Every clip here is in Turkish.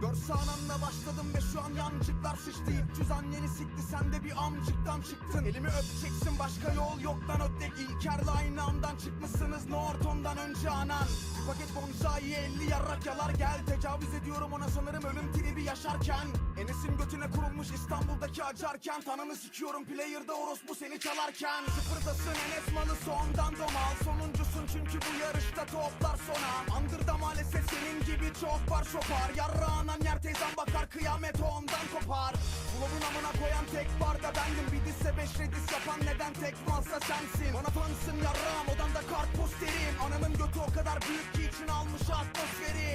Görse ananla başladım ve şu an yancıklar sıçtı 300 anneni sikti sen de bir amcıktan çıktın. Elimi öpeceksin başka yol yok lan ötek İlker'le aynı andan çıkmışsınız Norton'dan önce anan. Bir paket bonsai 50 yarrak yalar. Gel Tecavüz ediyorum ona. Sanırım ölüm tribi yaşarken. Enes'in götüne kurulmuş İstanbul'daki acarken. Tanını sikiyorum player'da orospu seni çalarken. Sıfırdasın Enes malı sondan domal. Sonuncusun çünkü bu yarışta toplar sona çok var şopar Yarrağınan yer teyzem bakar kıyamet ondan kopar. Bulabın amına koyan tek barda bendim. Bir dizse beş redis yapan neden tek malsa sensin? Bana fansın yarrağım odamda kart posterim Ananın götü o kadar büyük ki için almış atmosferi.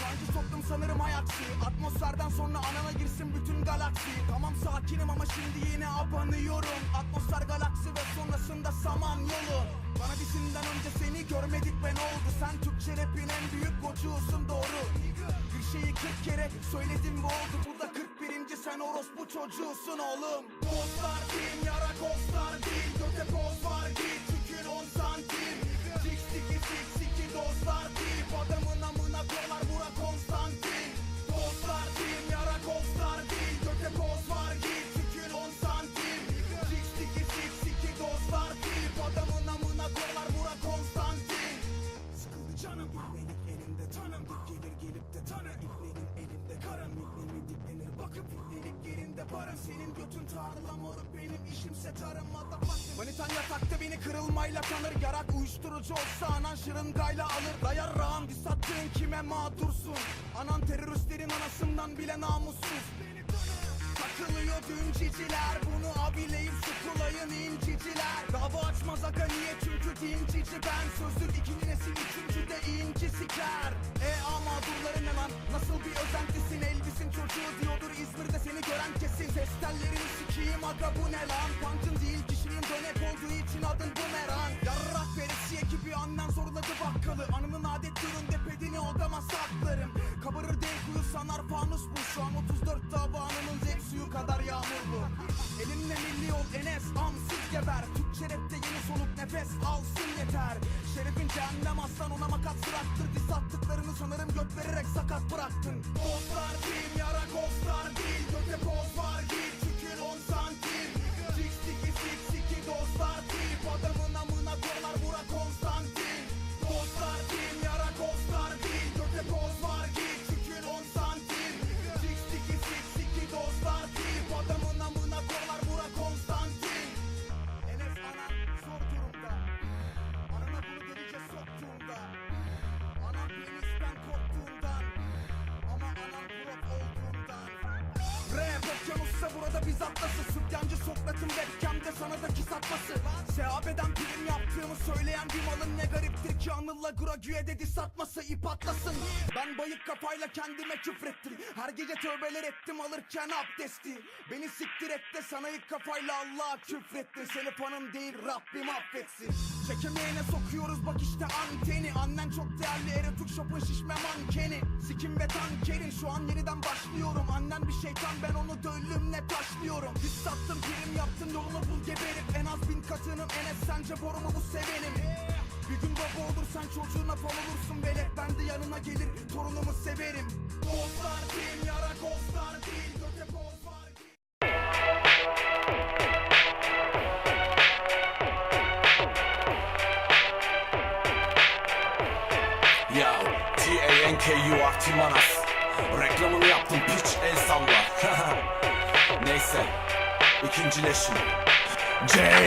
Sancı soktum sanırım ayaksi Atmosferden sonra anana girsin bütün galaksi. Tamam sakinim ama şimdi yine abanıyorum. Atmosfer galaksi ve sonrasında saman yolu Bana disinden önce seni görmedik ve ne oldu. Sen Türkçe rapin en büyük koçusun doğru. Bir şeyi 40 kere söyledim ve oldu. Bu da 41. sen orospu çocuğusun oğlum. Dostlar değil yara kostlar değil. Göte poz var git barın Senin götün tarla moruk benim işimse tarım motherfucker. Manitan yatakta beni kırılmayla tanır Yarak uyuşturucu olsa anan şırıngayla alır. Dayar rağım dis attığın kime mağdursun? Anan teröristlerin anasından bile namussuz Takılıyor dünciciler Bunu abileyip sıkılayın inciciler Dava açmaz aga niye? Çünkü dincici ben. Sözlük ikinci nesil üçüncü de inci siker. E ama durları ne Nasıl bir özentisin? Elbisin çocuğu diyordur İzmir'de seni gören kesin. Ses tellerini sikiyim aga bu ne lan? Punk'ın değil kişiliğin dönek olduğu için adın bumerang Yarrak veresiye gibi annen zorladı bakkalı. Anımın adet türünde pedini odama saklarım. Kabarır değil kuyu sanar fanus bu. Şu an 34 davanının zevk suyu kadar yağmurlu. Elinle milli ol Enes amsız geber. Türkçe rapte yeni soluk nefes alsın yeter. Şerefin cehennem aslan ona makat sıraktır Dis attıklarını sanırım göt vererek sakat bıraktın. Dostlar değil yara kostlar değil Göte poz var biz atlası Sütyancı Sokrat'ın webcamde sana da kiss atması Sehabeden prim yaptığımı söyleyen bir malın ne gariptir ki Anıl'la Gragüe'de diss atması ip atlasın. Ben bayık kafayla kendime küfrettim. Her gece tövbeler ettim alırken abdesti. Beni siktir et de sana ilk kafayla Allah'a küfrettin Seni fanın değil Rabbim affetsin Çekemeyene sokuyoruz bak işte anteni. Annen çok değerli erotik shop'un şişme mankeni. Sikim ve tankerin şu an yeniden başlıyorum. Annen bir şeytan ben onu döllümle taşlıyorum. Diss sattım prim yaptım yolunu bul geberip En az bin katınım Enes sence borumu bu sevenim? Bir gün baba olursan çocuğuna fal olursun velet. Ben de yanına gelir torunumu severim. Dostlar değil yara kostlar değil T-A-N-K-U Artimanas Reklamını yaptım piç el salla. Neyse İkincileşim C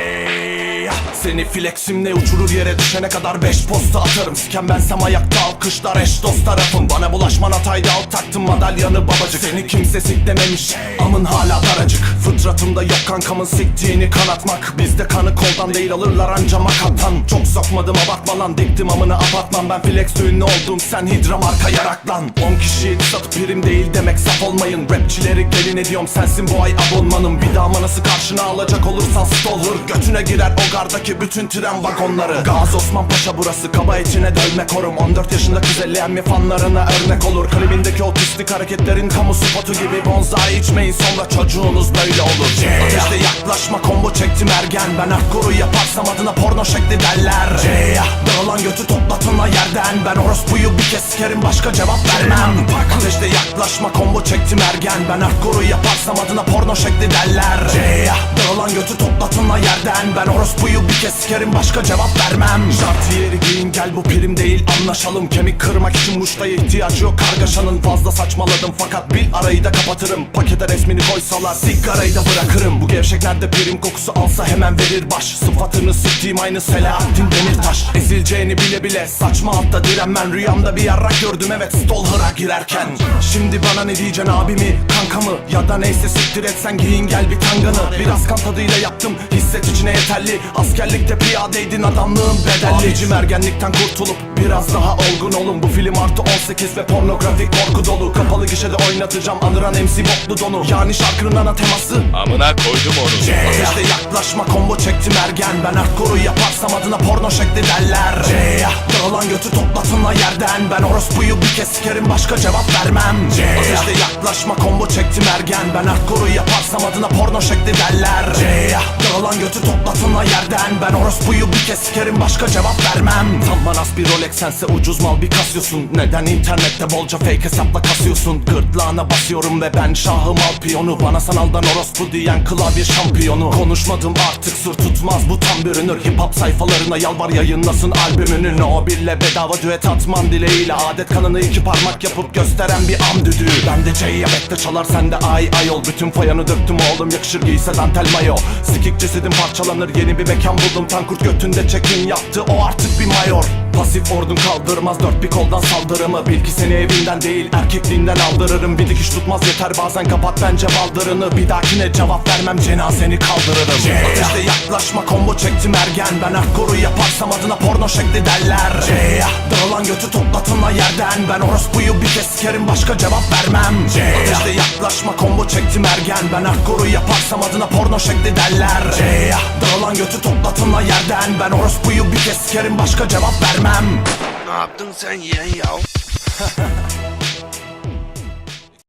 Seni fleximle uçurur yere düşene kadar beş posta atarım. Siken bensem ayakta alkışlar eş dost tarafım. Bana bulaşman hataydı alt taktım madalyanı babacık. Seni kimse siklememiş amın hala daracık. Fıtratımda yok kankamın siktiğini kanatmak. Bizde kanı koldan değil alırlar anca makattan Çok sokmadım abartma lan diktim amını apartman. Ben flex ünlü oldum sen hidra marka yaraklan. 10 kişiyi satıp prim değil demek saf olmayın. Rapçileri gelin ediyorum sensin bu ay abonmanım. Bir daha manası karşına alacak olursan stalker Götüne girer o gardaki bütün tren vagonları. Gaz Osman Paşa burası kaba içine dövme korum. 14 yaşında kız elleyen fanlarına örnek olur. Klibindeki otistik hareketlerin kamu spotu gibi Bonzai içmeyin sonra çocuğunuz böyle olur. Ateşte yaklaşma combo çektim ergen. Ben hardcore'u yaparsam adına porno şekli derler. Dağılan götü toplatın la toplatınla yerden. Ben orospuyu bir kez sikerim başka cevap vermem. Ateşte yaklaşma combo çektim ergen. Ben hardcore'u yaparsam adına porno şekli derler. Dağılan götü toplatınla yerden Ben orospuyu bir kez sikerim başka cevap vermem. Şart yeri giyin gel bu prim değil anlaşalım. Kemik kırmak için muştaya ihtiyaç yok. Kargaşanın Fazla saçmaladım fakat bil arayı da kapatırım. Pakete resmini koysalar sigarayı da bırakırım. Bu gevşek nerede prim kokusu alsa hemen verir baş. Sıfatını siktiğim aynı Selahattin Demirtaş. Ezileceğini bile bile saçma altta direnmen Rüyamda bir yarrak gördüm evet Stolher'a girerken. Şimdi bana ne diyeceksin abimi kankamı Ya da neyse siktir etsen giyin gel bir tanganı. Biraz kan tadıyla yaptım hisset içine yeterli. Askerlikte piyadeydin adamlığın bedelli. Abicim ergenlikten kurtulup biraz daha olgun olun. Bu film artı 18 ve pornografik korku dolu. Kapalı gişede oynatacağım anıran MC boklu donu. Yani şarkının ana teması. Amına koydum onu. Ateşte yaklaşma combo çektim ergen. Ben hardcore'u yaparsam adına porno şekli derler. C'ya dağılan götü toplatınla yerden. Ben orospuyu bir kez sikerim başka cevap vermem. Ateşte yaklaşma combo çektim ergen. Ben hardcore'u yaparsam adına porno şekli derler. C'ya dağılan götü toplatınla yerden. Ben orospuyu bir kez sikerim başka cevap vermem. Tam manas bir Rolex sense ucuz mal bir kasıyorsun. Neden internette bolca fake hesapla kasıyorsun? Gırtlağına basıyorum ve ben şahım al piyonu. Bana sanaldan orospu diyen klavye şampiyonu. Konuşmadım artık sır tutmaz bu tam bürünür Hip hop sayfalarına yalvar yayınlasın albümünü. No bille bedava düet atman dileğiyle Adet kanını iki parmak yapıp gösteren bir am düdüğü. Ben de C'ye bekle çalar sen de ay ay ol. Bütün fayanı döktüm oğlum yakışır giyse dantel mayo Sikik cesedim parçalanır yeni bir mekan buldum Tankurt götünde check-in yaptı. O artık bir mayor Pasif ordun kaldırmaz dört bir koldan saldırımı. Bil ki seni evinden değil erkekliğinden aldırırım. Bir dikiş tutmaz yeter bazen kapat bence baldırını Bir dahakine cevap vermem cenazeni kaldırırım. Ateşte yaklaşma combo çektim ergen. Ben hardcore'u yaparsam adına porno şekli derler. C'ya dağılan götü toplatınla yerden. Ben orospuyu bir kez sikerim başka cevap vermem. Ateşte yaklaşma combo çektim ergen. Ben hardcore'u yaparsam adına porno şekli derler. C'ya dağılan götü toplatınla yerden. Ben orospuyu bir kez sikerim başka cevap vermem Ne yaptın sen yeğen ya?